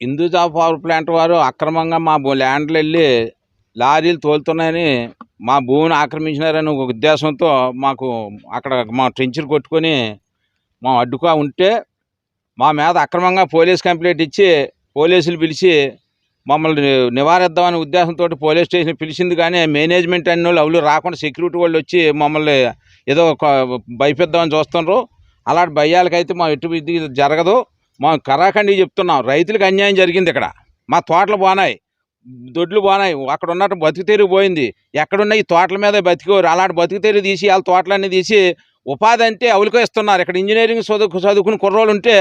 Hinduja power plant వారు అక్రమంగా మా ల్యాండ్లు వెళ్ళి లారీలు తోలుతున్నాయని మా భూమిని ఆక్రమించినారని ఒక ఉద్దేశంతో మాకు అక్కడ మా ట్రెంచర్ కొట్టుకొని మా అడ్డుగా ఉంటే మా మీద అక్రమంగా పోలీస్ కంప్లైంట్ ఇచ్చి పోలీసులు పిలిచి మమ్మల్ని నివారిద్దామనే ఉద్దేశంతో పోలీస్ స్టేషన్ పిలిచింది కానీ మేనేజ్మెంట్ అన్ని వాళ్ళు ఎవరు రాకుండా సెక్యూరిటీ వాళ్ళు వచ్చి మమ్మల్ని ఏదో ఒక భయపెద్దామని చూస్తున్నారు. అలాంటి భయాలకైతే మా ఎటు ఇది జరగదు. మా కరాఖండి చెప్తున్నాం రైతులకు అన్యాయం జరిగింది ఇక్కడ. మా తోటలు బాగున్నాయి దొడ్లు బాగున్నాయి అక్కడ ఉన్నట్టు బతుకు తెరుగు పోయింది. ఎక్కడున్న ఈ తోటల మీద బతికోరు అలాంటి బతుకు తీసి వాళ్ళ తోటలన్నీ తీసి ఉపాధి అంటే అవులుకో ఇస్తున్నారు. ఇక్కడ ఇంజనీరింగ్ చదువు చదువుకుని కుర్రోళ్ళు ఉంటే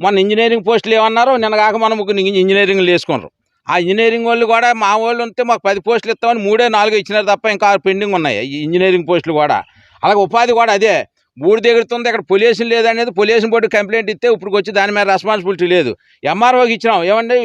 మొన్న ఇంజనీరింగ్ పోస్టులు ఏమన్నారు నిన్న కాక మనం ముగ్గురు ఇంజనీరింగ్లు వేసుకున్నారు ఆ ఇంజనీరింగ్ వాళ్ళు కూడా మా వాళ్ళు ఉంటే మాకు పది పోస్టులు ఇస్తామని మూడే నాలుగు ఇచ్చినారు తప్ప ఇంకా ఆరు పెండింగ్ ఉన్నాయి. ఇంజనీరింగ్ పోస్టులు కూడా. అలాగే ఉపాధి కూడా అదే. బూడి దిగుతుంది ఇక్కడ పొల్యూషన్ లేదనేది పొల్యూషన్ బోర్డు కంప్లైంట్ ఇస్తే ఇప్పుడు వచ్చి దాని మీద రెస్పాన్సిబిలిటీ లేదు. ఎంఆర్ఓకి ఇచ్చినాం. ఏమండి?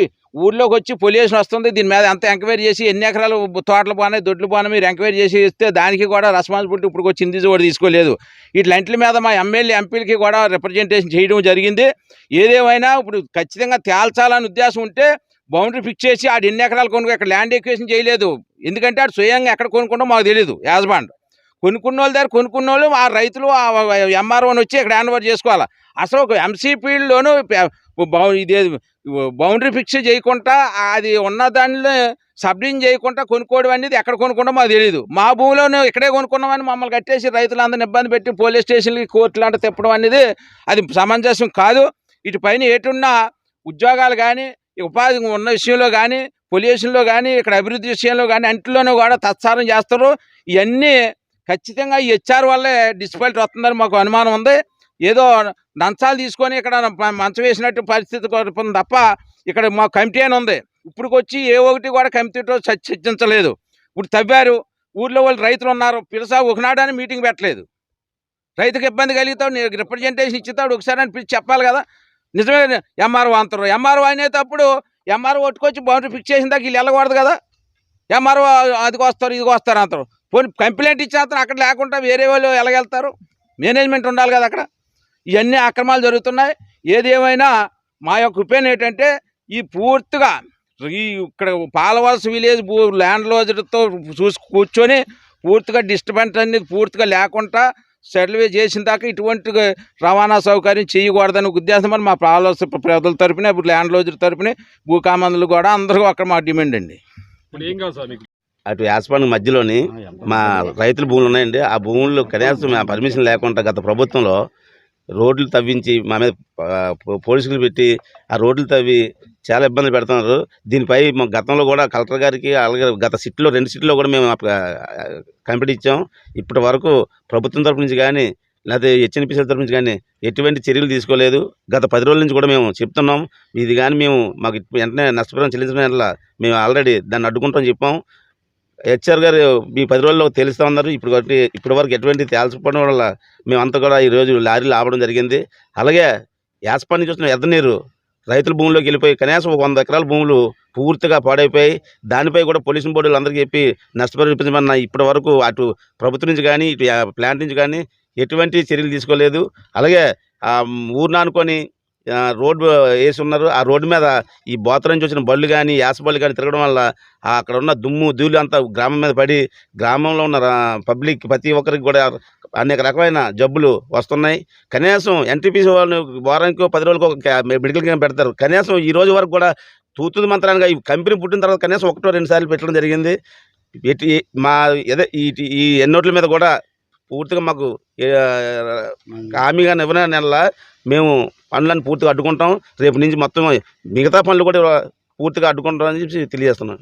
ఊర్లోకి వచ్చి పొల్యూషన్ వస్తుంది దీని మీద అంత ఎంక్వైరీ చేసి ఎన్ని ఎకరాలు తోటలు బాగున్నాయి దొడ్లు బాగున్నాయి మీరు ఎంక్వైరీ చేసి ఇస్తే దానికి కూడా రెస్పాన్సిబిలిటీ ఇప్పుడు వచ్చి ఇందిజు కూడా తీసుకోలేదు. ఇట్లాంటి మీద మా ఎమ్మెల్యే ఎంపీలకి కూడా రిప్రజెంటేషన్ చేయడం జరిగింది. ఏదేమైనా ఇప్పుడు ఖచ్చితంగా తేల్చాలని ఉద్దేశం ఉంటే బౌండరీ ఫిక్స్ చేసి ఆడు ఎన్ని ఎకరాలు కొనుక్కో ఇక్కడ ల్యాండ్ ఎక్వేషన్ చేయలేదు. ఎందుకంటే ఆడు స్వయంగా ఎక్కడ కొనుక్కుంటో మాకు తెలియదు యాజమాండ్ కొనుక్కున్న వాళ్ళ దగ్గర కొనుక్కున్న వాళ్ళు ఆ రైతులు ఎంఆర్ఓని వచ్చి ఇక్కడ హ్యాండ్ ఓవర్ చేసుకోవాలి? అసలు ఒక ఎంసీపీలోనూ ఇది బౌండరీ ఫిక్స్ చేయకుండా అది ఉన్న దానిలో సబ్డిన్ చేయకుండా కొనుక్కోవడం అనేది ఎక్కడ కొనుక్కుంటా మాకు తెలియదు మా భూమిలోనే ఇక్కడే కొనుక్కున్నామని మమ్మల్ని కట్టేసి రైతులందరిని ఇబ్బంది పెట్టి పోలీస్ స్టేషన్లకి కోర్టులు అంటే తిప్పడం అనేది అది సమంజసం కాదు. ఇటు పైన ఎటున్నా ఉద్యోగాలు కానీ ఉపాధి ఉన్న విషయంలో కానీ పొల్యూషన్లో కానీ ఇక్కడ అభివృద్ధి విషయంలో కానీ అంటిలోనూ కూడా తత్సారం చేస్తారు. ఇవన్నీ ఖచ్చితంగా ఈ హెచ్ఆర్ వల్లే డిస్పాలిటీ వస్తుందని మాకు అనుమానం ఉంది. ఏదో నంచాలు తీసుకొని ఇక్కడ మంచం వేసినట్టు పరిస్థితి కొడుతుంది తప్ప ఇక్కడ మా కమిటీ అని ఉంది. ఇప్పటికొచ్చి ఏ ఒకటి కూడా కమిటీతో చర్చించలేదు. ఇప్పుడు తవ్వారు. ఊర్లో వాళ్ళు రైతులు ఉన్నారు. పిలసా ఒకనాడని మీటింగ్ పెట్టలేదు. రైతుకి ఇబ్బంది కలిగితే నీకు రిప్రజెంటేషన్ ఇచ్చుతాడు ఒకసారి అని పిలిచి చెప్పాలి కదా. నిజమే ఎంఆర్ఓ అంటారు. ఎంఆర్ఓ అనేటప్పుడు ఎంఆర్ఓ కొట్టుకొచ్చి బౌండరీ ఫిక్స్ చేసిన దాకా వీళ్ళు వెళ్ళకూడదు కదా. ఎంఆర్ఓ అదికి వస్తారు ఇదికి వస్తారు అంటారు. పోనీ కంప్లైంట్ ఇచ్చేస్తాను అక్కడ లేకుండా వేరే వాళ్ళు ఎలాగెళ్తారు? మేనేజ్మెంట్ ఉండాలి కదా అక్కడ. ఇవన్నీ అక్రమాలు జరుగుతున్నాయి. ఏదేమైనా మా యొక్క ఒపీనియన్ ఏంటంటే ఈ పూర్తిగా ఈ ఇక్కడ పాలవలస విలేజ్ ల్యాండ్ లోజర్తో చూసి కూర్చొని పూర్తిగా డిస్టర్బెన్స్ అనేది పూర్తిగా లేకుండా సర్వే చేసిన దాకా ఇటువంటి రవాణా సౌకర్యం చేయకూడదని ఉద్దేశం అని మా పాలవలస ప్రజల తరపున ఇప్పుడు ల్యాండ్ లోజర్ తరపున భూకామందులు కూడా అందరూ అక్కడ మా డిమాండ్ అండి. ఇప్పుడు ఏం కాదు సార్ మీకు? అటు యాసపాడు మధ్యలోని మా రైతుల భూములు ఉన్నాయండి. ఆ భూముల్లో కనీసం మా పర్మిషన్ లేకుండా గత ప్రభుత్వంలో రోడ్లు తవ్వించి మా మీద పోలీసులు పెట్టి ఆ రోడ్లు తవ్వి చాలా ఇబ్బందులు పెడుతున్నారు. దీనిపై మా గతంలో కూడా కలెక్టర్ గారికి అలాగే గత సిట్లో రెండు సిట్లో కూడా మేము కంప్లీట్ ఇచ్చాం. ఇప్పటి వరకు ప్రభుత్వం తరపు నుంచి కానీ లేకపోతే హెచ్ఎన్పిసి తరపు నుంచి కానీ ఎటువంటి చర్యలు తీసుకోలేదు. గత పది రోజుల నుంచి కూడా మేము చెప్తున్నాం. ఇది కానీ మేము మాకు వెంటనే నష్టపరిహారం చెల్లించడం వల్ల మేము ఆల్రెడీ దాన్ని అడ్డుకుంటాం చెప్పాం. హెచ్ఆర్ గారు మీ పది రోజుల్లో తెలుస్తూ ఉన్నారు. ఇప్పుడు ఇప్పటి వరకు ఎటువంటి తేల్చకపోవడం వల్ల మేమంతా కూడా ఈరోజు లారీలు ఆపడం జరిగింది. అలాగే యాసపాటి నుంచి వచ్చిన ఎద్దనీరు రైతుల భూముల్లోకి వెళ్ళిపోయి కనీసం ఒక వంద ఎకరాల భూములు పూర్తిగా పాడైపోయి దానిపై కూడా పోలీసు బోర్డులు అందరికీ చెప్పి నష్టపరిపించమన్న ఇప్పటి వరకు అటు ప్రభుత్వం నుంచి కానీ ఇటు ప్లాంట్ నుంచి కానీ ఎటువంటి చర్యలు తీసుకోలేదు. అలాగే ఆ ఊరిని అనుకొని రోడ్డు వేసి ఉన్నారు. ఆ రోడ్డు మీద ఈ బోతల నుంచి వచ్చిన బళ్ళు కానీ యాస బళ్ళు కానీ తిరగడం వల్ల అక్కడ ఉన్న దుమ్ము ధూళి అంతా గ్రామం మీద పడి గ్రామంలో ఉన్న పబ్లిక్ ప్రతి ఒక్కరికి కూడా అనేక రకమైన జబ్బులు వస్తున్నాయి. కనీసం ఎన్టీపీసీ వాళ్ళు వారానికి పది రోజులకు ఒక మెడికల్ క్యాంప్ పెడతారు. కనీసం ఈ రోజు వరకు కూడా తూతుది మంత్రాలుగా ఈ కంపెనీ పుట్టిన తర్వాత కనీసం ఒకటో రెండు సార్లు పెట్టడం జరిగింది. మా ఏదో ఈ ఎన్నోట్ల మీద కూడా పూర్తిగా మాకు హామీగా ఇవ్వని నెల మేము పనులను పూర్తిగా అడ్డుకుంటాం. రేపు నుంచి మొత్తం మిగతా పనులు కూడా పూర్తిగా అడ్డుకుంటాం అని చెప్పి తెలియజేస్తున్నాను.